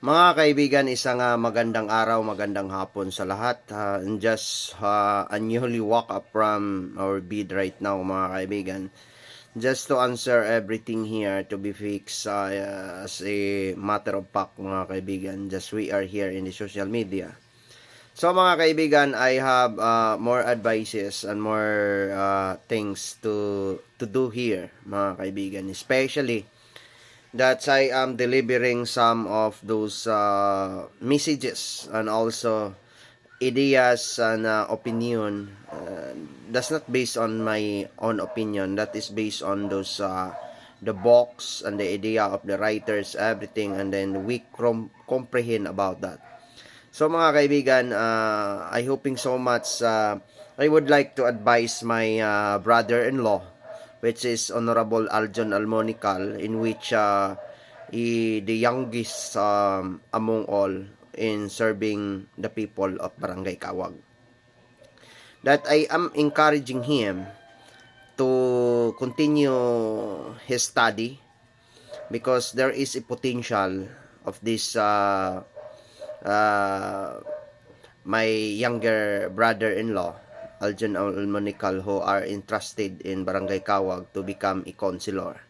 Mga kaibigan, isang ah, magandang araw, magandang hapon sa lahat. Uh, and just uh, newly walk up from our bid right now, mga kaibigan. Just to answer everything here to be fixed uh, as a matter of fact, mga kaibigan. Just we are here in the social media. So mga kaibigan, I have uh, more advices and more uh, things to to do here, mga kaibigan. Especially that I am delivering some of those uh, messages and also ideas and uh, opinion. Uh, that's not based on my own opinion. That is based on those uh, the box and the idea of the writers, everything, and then we com- comprehend about that. So mga kaibigan, uh, I hoping so much. Uh, I would like to advise my uh, brother-in-law, which is Honorable Aljon Almonical, in which uh, he, the youngest um, among all in serving the people of Barangay Kawag. That I am encouraging him to continue his study because there is a potential of this uh, uh, my younger brother-in-law, Aljon Almonical, who are entrusted in Barangay Kawag to become a counselor.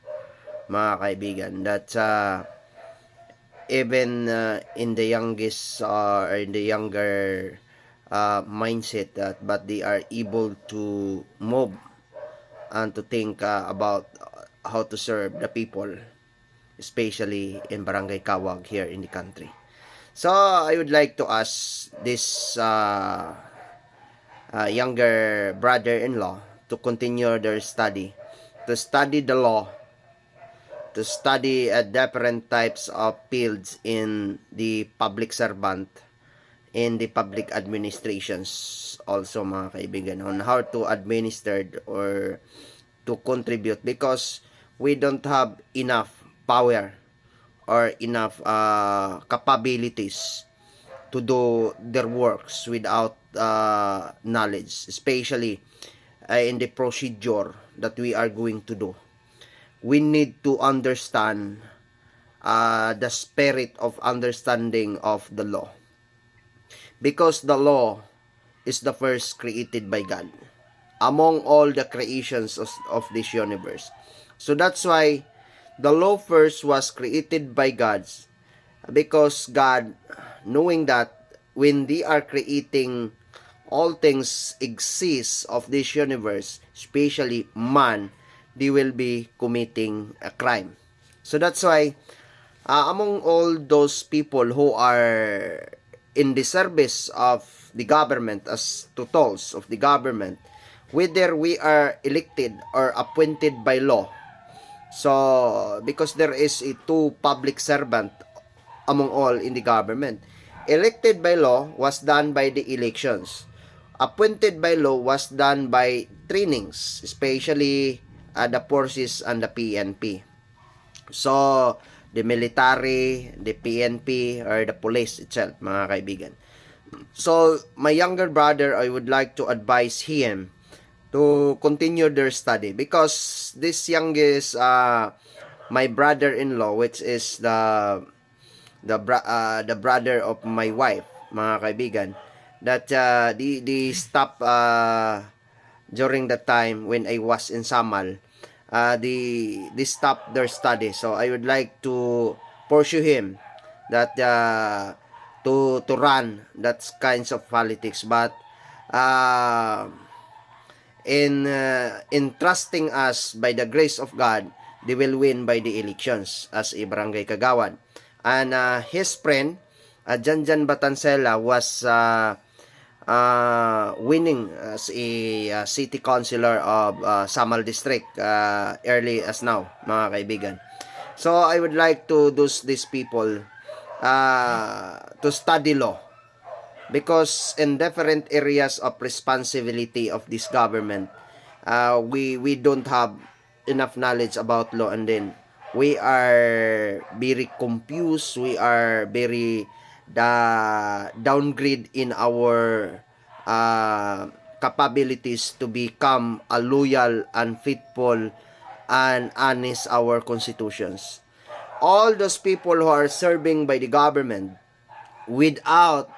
Mga kaibigan, that uh, even uh, in the youngest uh, or in the younger uh, mindset that but they are able to move and to think uh, about how to serve the people especially in Barangay Kawag here in the country. So I would like to ask this uh, uh, younger brother-in-law to continue their study, to study the law, to study uh, different types of fields in the public servant, in the public administrations also mga kaibigan on how to administer or to contribute because we don't have enough power or enough uh, capabilities to do their works without uh, knowledge, especially uh, in the procedure that we are going to do. We need to understand uh, the spirit of understanding of the law. Because the law is the first created by God among all the creations of, of this universe. So that's why the law first was created by God because God knowing that when they are creating all things exist of this universe especially man they will be committing a crime. So that's why uh, among all those people who are in the service of the government as tutors of the government whether we are elected or appointed by law. So, because there is a two public servant among all in the government. Elected by law was done by the elections. Appointed by law was done by trainings, especially uh, the forces and the PNP. So, the military, the PNP, or the police itself, mga kaibigan. So, my younger brother, I would like to advise him to continue their study because this youngest uh, my brother-in-law which is the the bra- uh, the brother of my wife mga kaibigan that uh, the the stop uh, during the time when I was in Samal uh, the they stop their study so I would like to pursue him that uh, to to run that kinds of politics but uh, in uh, in trusting us by the grace of God, they will win by the elections as a kagawad. And uh, his friend, uh, Janjan Batancela, was uh, uh, winning as a uh, city councilor of uh, Samal District uh, early as now, mga kaibigan. So I would like to those these people uh, to study law because in different areas of responsibility of this government uh, we we don't have enough knowledge about law and then we are very confused. We are very the downgrade in our uh, capabilities to become a loyal and faithful and honest our constitutions. All those people who are serving by the government without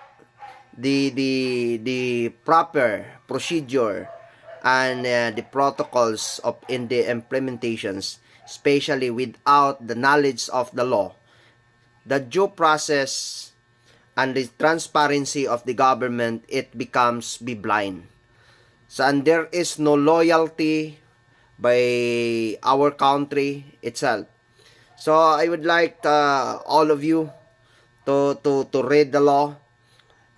the the the proper procedure and uh, the protocols of in the implementations especially without the knowledge of the law. The due process and the transparency of the government it becomes be blind. So and there is no loyalty by our country itself. So i would like uh, all of you to to to read the law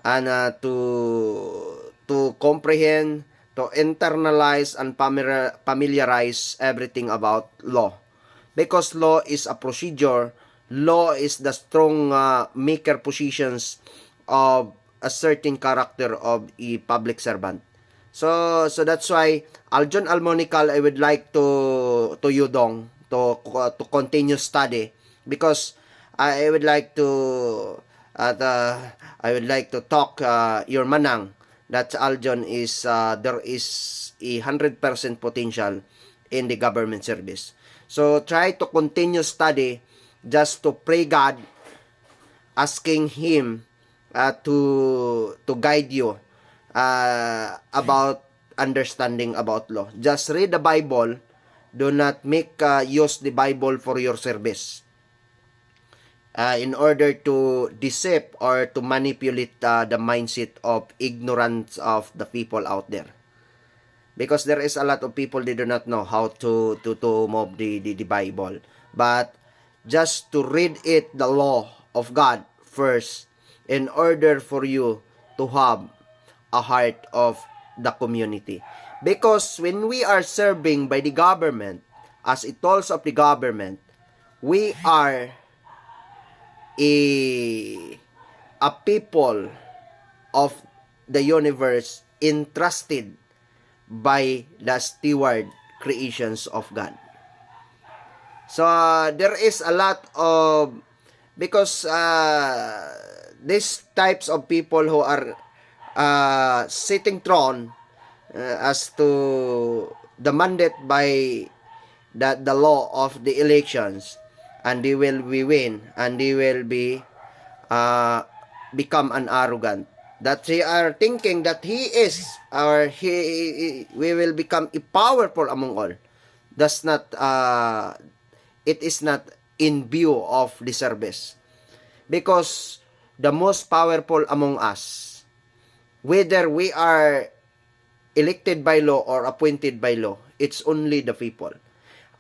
and uh, to to comprehend to internalize and familiar- familiarize everything about law. Because law is a procedure law is the strong uh, maker positions of a certain character of a public servant. So so that's why Aljon Almonical I would like to to you dong to to continue study. Because I would like to at uh, I would like to talk uh, your manang that Aljon is uh, there is a 100% potential in the government service. So try to continue study just to pray God asking him uh, to to guide you uh, about understanding about law. Just read the Bible. Do not make uh, use the Bible for your service uh, in order to deceive or to manipulate uh, the mindset of ignorance of the people out there. Because there is a lot of people they do not know how to to to move the, the the bible. But just to read it the law of god first in order for you to have a heart of the community. Because when we are serving by the government as it tools of the government we are a a people of the universe entrusted by the steward creations of God. So uh, there is a lot of because uh, these types of people who are uh, sitting throne uh, as to the mandate by the, the law of the elections and they will be win and they will be uh, become an arrogant. That they are thinking that he is or he we will become a powerful among all. Does not uh, it is not in view of the service. Because the most powerful among us whether we are elected by law or appointed by law it's only the people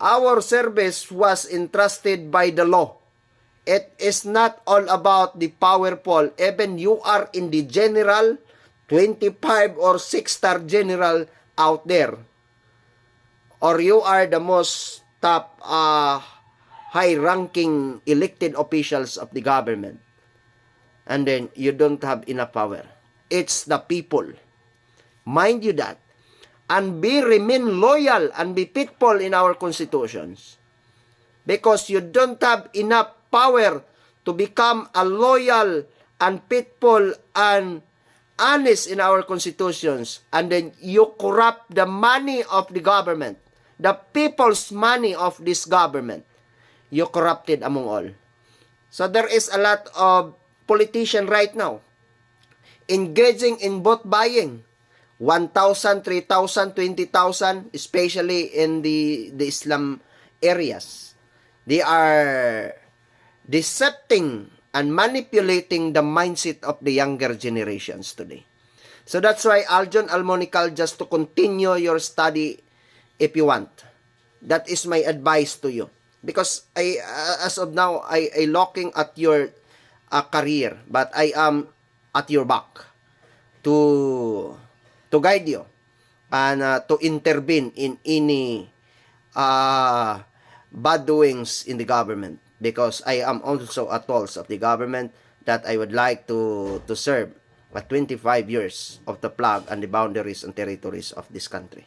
our service was entrusted by the law. It is not all about the powerful. Even you are in the general, 25 or 6-star general out there. Or you are the most top uh, high-ranking elected officials of the government. And then you don't have enough power. It's the people. Mind you that and be remain loyal and be faithful in our constitutions. Because you don't have enough power to become a loyal and faithful and honest in our constitutions and then you corrupt the money of the government, the people's money of this government. You corrupted among all. So there is a lot of politician right now engaging in vote buying 1,000, 3,000, 20,000, especially in the, the Islam areas. They are decepting and manipulating the mindset of the younger generations today. So that's why Aljon Almonical just to continue your study if you want. That is my advice to you. Because I uh, as of now I I looking at your uh, career but I am at your back to to guide you and uh, to intervene in any uh, bad doings in the government because I am also a tools of the government that I would like to to serve at 25 years of the flag and the boundaries and territories of this country.